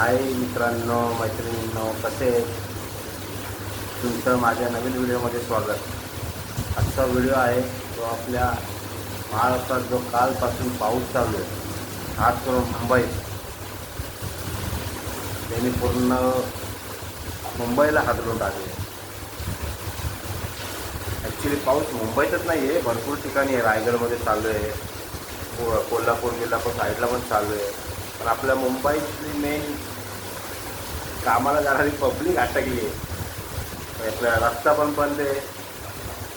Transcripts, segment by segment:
हाय मित्रांनो मैत्रिणींनो कसे तुमचं माझ्या नवीन व्हिडिओमध्ये स्वागत. आजचा व्हिडिओ आहे तो आपल्या महाराष्ट्रात जो कालपासून पाऊस चालू आहे खास करून मुंबईत त्यांनी पूर्ण मुंबईला हादरून टाकले. ॲक्च्युली पाऊस मुंबईतच नाही आहे भरपूर ठिकाणी आहे. रायगडमध्ये चालू आहे को- कोल्हापूर पण साईडला पण चालू आहे. पण आपल्या मुंबईतली मेन कामाला जाणारी पब्लिक अटकली आहे. आपला रस्ता पण बंद आहे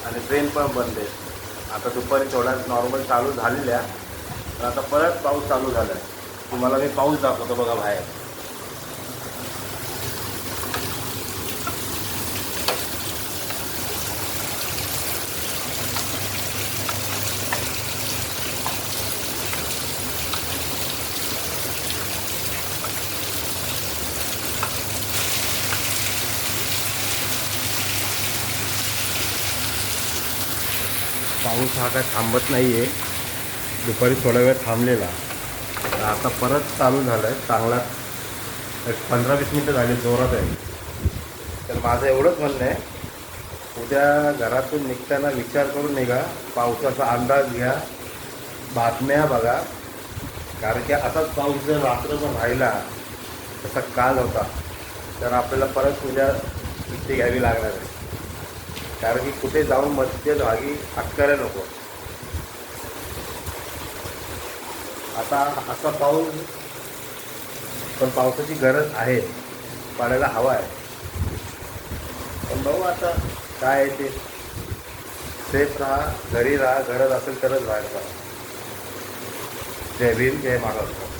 आणि ट्रेन पण बंद आहे. आता दुपारी थोड्या नॉर्मल चालू झालेल्या पण आता परत पाऊस चालू झाला आहे तुम्हाला मी पाऊस दाखवतो बघा बाहेर. पाऊस हा काय थांबत नाही आहे दुपारी थोडा वेळ थांबलेला. आता परत चालू झालं आहे चांगला एक पंधरा वीस मिनटं झाली जोरात आहे. तर माझं एवढंच म्हणणं आहे. उद्या घरातून निघताना विचार करून निघा. पावसाचा अंदाज घ्या. बातम्या बघा. कारण की असाच पाऊस जर रात्रभर राहिला तसा काल होता. तर आपल्याला परत उद्या सुट्टी घ्यावी लागणार आहे. कारण की कुठे जाऊन मध्यभागी अटकायला नको. आता असा पाऊस पण पावसाची गरज आहे. पाण्याला हवा आहे. पण बघू आता काय आहे ते? सेफ राहा घरी राहा गरज असेल तरच बाहेर राहा जय भीम जय महाराष्ट्र.